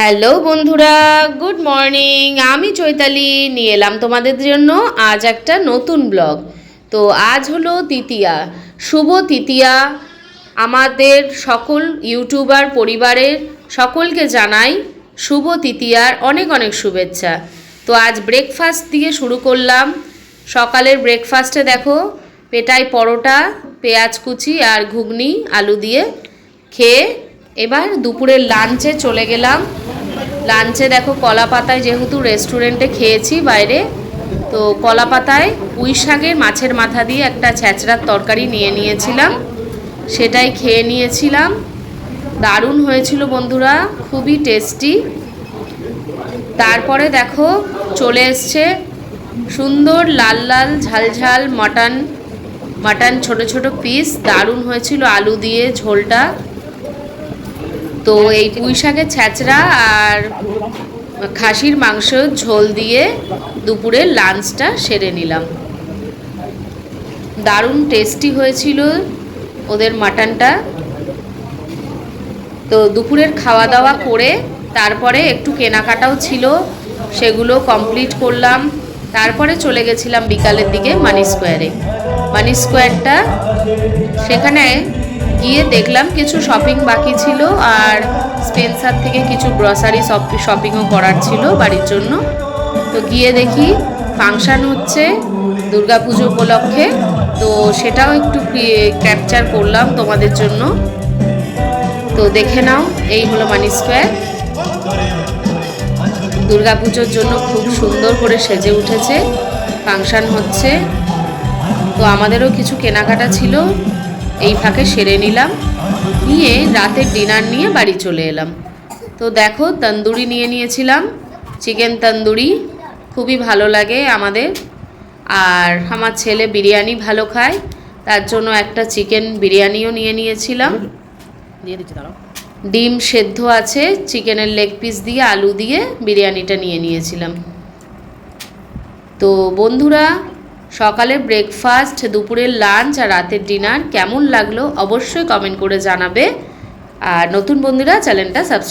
Hello বন্ধুরা, good morning. আমি চৈতালি, নিয়ে এলাম তোমাদের জন্য আজ একটা নতুন ব্লগ। তো আজ হলো তৃতীয়া, শুভ তৃতীয়া। আমাদের সকল ইউটিউবার পরিবারের সকলকে জানাই শুভ তৃতীয়ার অনেক অনেক শুভেচ্ছা। তো আজ ব্রেকফাস্ট দিয়ে শুরু করলাম। সকালের ব্রেকফাস্টে দেখো পেটাই পরোটা, পেঁয়াজ কুচি আর ঘুগনি, আলু দিয়ে খেয়ে এবার দুপুরের লাঞ্চে চলে গেলাম। লাঞ্চে দেখো কলা পাতায় যেহেতু রেস্টুরেন্টে খেয়েছি বাইরে, তো কলা পাতায় পুঁই শাকের মাছের মাথা দিয়ে একটা ছ্যাঁচড়ার তরকারি নিয়ে নিয়েছিলাম। সেটাই খেয়ে নিয়েছিলাম। দারুণ হয়েছিল বন্ধুরা, খুবই টেস্টি তারপরে দেখো চলে এসছে সুন্দর লাল লাল ঝাল ঝাল মাটন মাটন ছোট ছোট পিস দারুণ হয়েছিল আলু দিয়ে ঝোলটা। তো এই পুঁই শাকের ছ্যাঁচড়া আর খাসির মাংস ঝোল দিয়ে দুপুরে লাঞ্চটা সেরে নিলাম। দারুণ টেস্টি হয়েছিল ওদের মাটনটা। তো দুপুরের খাওয়া দাওয়া করে তারপরে একটু কেনাকাটাও ছিল, সেগুলো কমপ্লিট করলাম। তারপরে চলে গেছিলাম বিকালের দিকে মানি স্কোয়ারে। মানি স্কোয়ারটা সেখানে গিয়ে দেখলাম কিছু শপিং বাকি ছিল আর স্পেন্সার থেকে কিছু গ্রসারি শপিংও করার ছিল বাড়ির জন্য। তো গিয়ে দেখি ফাংশান হচ্ছে দুর্গাপুজো উপলক্ষে। তো সেটাও একটু ক্যাপচার করলাম তোমাদের জন্য। তো দেখে নাও, এই হলো মানি স্কোয়ার দুর্গাপুজোর জন্য খুব সুন্দর করে সেজে উঠেছে। ফাংশান হচ্ছে। তো আমাদেরও কিছু কেনাকাটা ছিল। এই ফাঁকে সেরে নিলাম নিয়ে রাতের ডিনার নিয়ে বাড়ি চলে এলাম। তো দেখো তন্দুরি নিয়ে নিয়েছিলাম চিকেন তন্দুরি খুবই ভালো লাগে আমাদের। আর আমার ছেলে বিরিয়ানি ভালো খায় তার জন্য একটা চিকেন বিরিয়ানিও নিয়ে নিয়েছিলাম। ডিম সেদ্ধ আছে চিকেনের লেগ পিস দিয়ে আলু দিয়ে বিরিয়ানিটা নিয়ে নিয়েছিলাম। তো বন্ধুরা সকালের ব্রেকফাস্ট, দুপুরের লাঞ্চ আর রাতের ডিনার কেমন লাগল অবশ্যই কমেন্ট করে জানাবে। আর নতুন বন্ধুরা, চ্যানেলটা সাবস্ক্রাইব